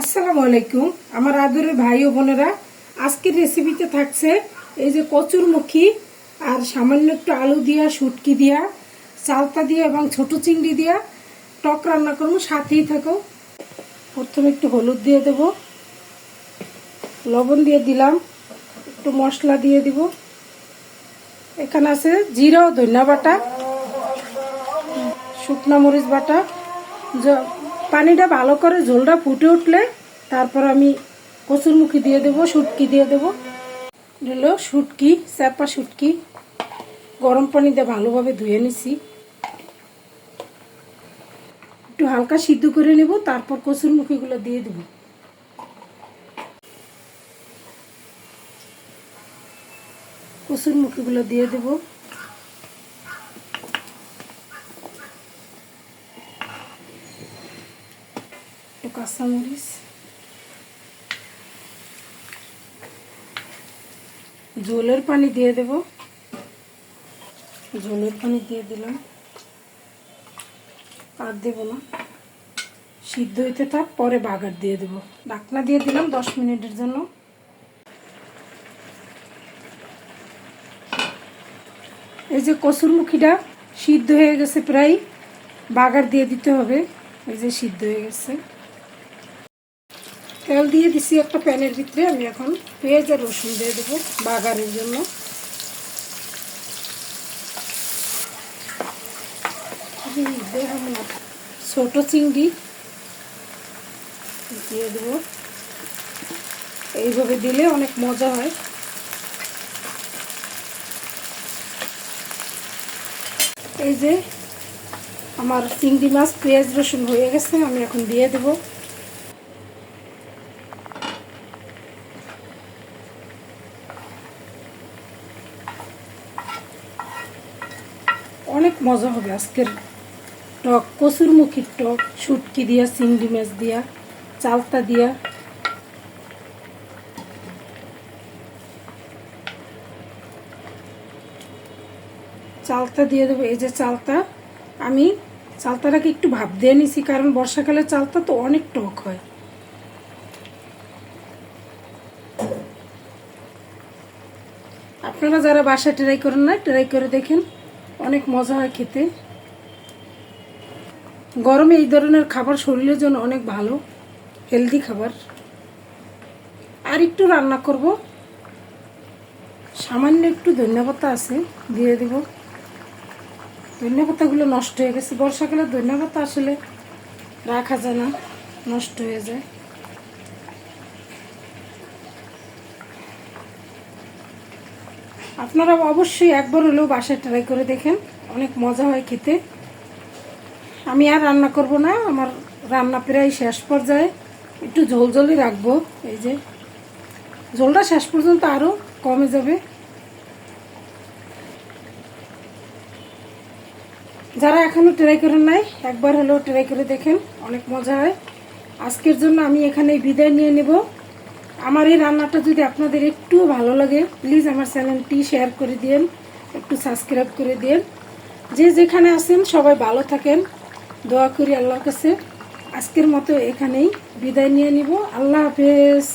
আসসালামু আলাইকুম। আমার আদরের ভাই ও বোনেরা, আজকের রেসিপিতে থাকছে এই যে কচুরমুখী আর সামান্য একটু আলু দিয়া, শুটকি দিয়া, চালতা দিয়া এবং ছোট চিংড়ি দিয়া টক রান্না করব, সাথেই থাকো। প্রথমে একটু হলুদ দিয়ে দেব, লবণ দিয়ে দিলাম, একটু মশলা দিয়ে দিব। এখানে আছে জিরা ধনিয়া বাটা, শুকনা মরিচ বাটা পানিটা ভালো করে ঝোলটা ফুটে উঠলে তারপর আমি কচুরমুখী দিয়ে দেবো, শুটকি দিয়ে দেবো। দিল শুটকি চাপা শুটকি। গরম পানি দিয়ে ভালোভাবে ধুয়ে নিছি। একটু হালকা সিদ্ধ করে নেব, তারপর কচুরমুখীগুলো দিয়ে দেব। কচুরমুখীগুলো দিয়ে দেবো। কাঁচামরিচ জলের পানি দিয়ে দেব। জলের পানি দিয়ে দিলাম। আর দেব না। সিদ্ধ হইতে থাক, পরে বাগার দিয়ে দেব। ডাকনা দিয়ে দিলাম দশ মিনিটের জন্য। এই যে কসুরমুখীটা সিদ্ধ হয়ে গেছে প্রায়, বাগার দিয়ে দিতে হবে। এই যে সিদ্ধ হয়ে গেছে। তেল দিয়ে দিছি একটা প্যানের ভিতরে। আমি এখন পেঁয়াজ আর রসুন দিয়ে দেবো বাগারের জন্য। ছোট চিংড়ি দিয়ে দেবো। এইভাবে দিলে অনেক মজা হয়। এই যে আমার চিংড়ি মাছ পেঁয়াজ রসুন হয়ে গেছে, আমি এখন দিয়ে দেব। অনেক মজা হবে আজকের টক, কচুরমুখির টক, শুটকি দিয়া, চিংড়ি মাছ দিয়া, চালতা দিয়া। চালতা দিয়ে দেবো। এই যে চালতা, আমি চালতাটাকে একটু ভাপ দিয়ে নিছি, কারণ বর্ষাকালে চালতা তো অনেক টক হয়। আপনারা যারা বাসায় ট্রাই করেন না ট্রাই করে দেখেন। অনেক মজা হয় খেতে। গরমে এই ধরনের খাবার শরীরের জন্য অনেক ভালো হেলদি খাবার। আর একটু রান্না করব। সামান্য একটু ধন্যপাতা আছে, দিয়ে দেবো। ধনিয়া পাতাগুলো নষ্ট হয়ে গেছে। বর্ষাকালে ধনিয়া পাতা আসলে রাখা যায় না, নষ্ট হয়ে যায়। আপনারা অবশ্যই একবার হলেও বাসায় ট্রাই করে দেখেন। অনেক মজা হয় খেতে। আমি আর রান্না করব না, আমার রান্না প্রায় শেষ পর্যায়ে। একটু ঝোল ঝোলই রাখব, এই যে। ঝোলটা শেষ পর্যন্ত আরও কমে যাবে। যারা এখনও ট্রাই করেন নাই, একবার হলেও ট্রাই করে দেখেন, অনেক মজা হয়। আজকের জন্য আমি এখানে বিদায় নিয়ে নেব। আমার এই রান্নাটা যদি আপনাদের একটু ভালো লাগে প্লিজ আমার চ্যানেলটি শেয়ার করে দিন একটু সাবস্ক্রাইব করে দিন যে যেখানে আছেন, সবাই ভালো থাকেন। দোয়া করি আল্লাহর কাছে। আজকের মতো এখানেই বিদায় নিয়ে নিব। আল্লাহ হাফেজ।